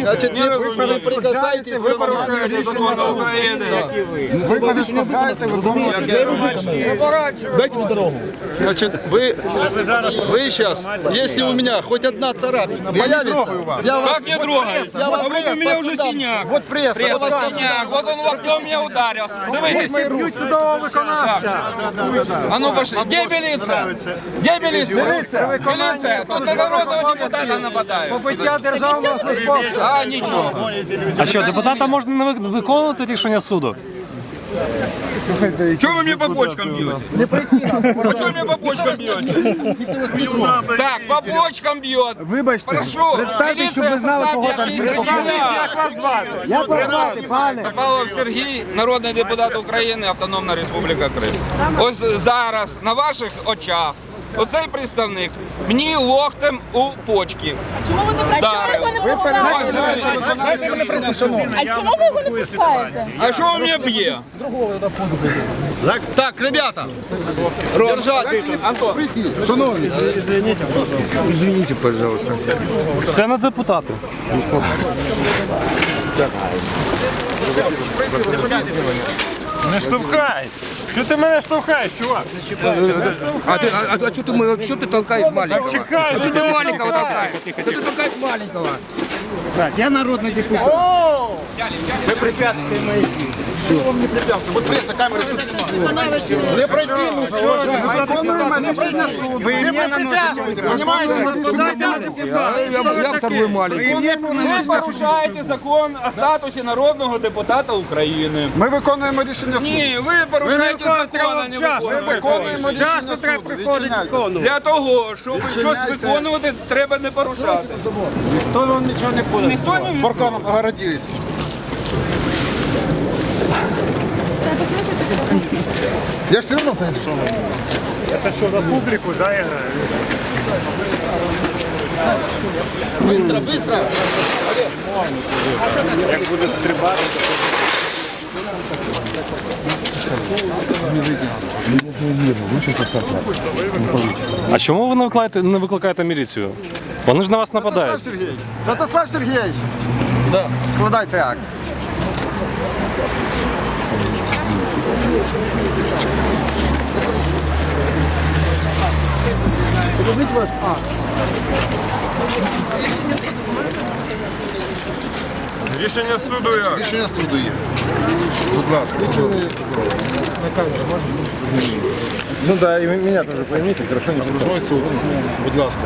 Значить, ви не прикасайтесь, ви порушуєте закон України. Ви перешкоджаєте виконувати. Дайте мне дорогу. Значит, вы, вы сейчас, если у меня хоть одна царапина появится, я вас, Как не трогай? я вас А вот у меня по уже судам. синяк. Вот пресса. Пресса синяк. Вот он локтем меня ударил. Дивитесь. А ну пошли. Где милиция? Где милиция? Милиция. Тут на народного депутата нападают. Побиття державного службовця. А, нічого. А що, депутата можна не ви- виконувати рішення суду? Чего вы мне по почкам бьете? А что мне по почкам бьете? Так, по бочкам бьет. Вибачте, Прошу. представте, щоб ви знали, кого там Як вас звати? Як вас звати, пане? Павлов Сергій, народний депутат України, Автономна Республіка Крим. Ось зараз на ваших очах оцей представник мені локтем у почки. Чому ви не Вдарив. чому ви не пускаєте? А чому ви його не пускаєте? А що ви мене б'є? Так, ребята, держать. Антон, Шановні, извините, пожалуйста. Це не депутати. Не штовхай! Що ти мене штовхаєш, чувак? А ты, а, а, что ты, мы- что ты толкаешь маленького? Чекай, А что ти ты мене маленького штовхаєш? толкаешь? Что ты толкаешь маленького? Так, я народний депутат. Вы препятствуете моей Что вам не препятствует? Вот пресса, камеры тут снимают. Не пройти, ну что же? Вы мне наносите удар. Понимаете? Я, я второй маленький. Вы мне Ви наносите порушаєте закон о статусі народного депутата України. Ми виконуємо рішення Ні, ви порушаєте закон, а не виконуєте. Виконуємо рішення суду. Відчиняйте. Для того, щоб щось виконувати, треба не порушати. Ніхто вам нічого не буде. Ніхто не Парканом огородились. Я же все равно с Це що, на публіку, да, я граю? быстро, быстро. А чому ви не викликаєте, не викликаєте міліцію? Вони ж на вас нападають. Сергеевич. Святослав Сергеевич. Да. Складайте акт. Покажіть ваш акт. Рішення суду як? Рішення суду є. Будь ласка. Ну да, і мене теж пойміть, хорошо не Окружной суд. Будь ласка.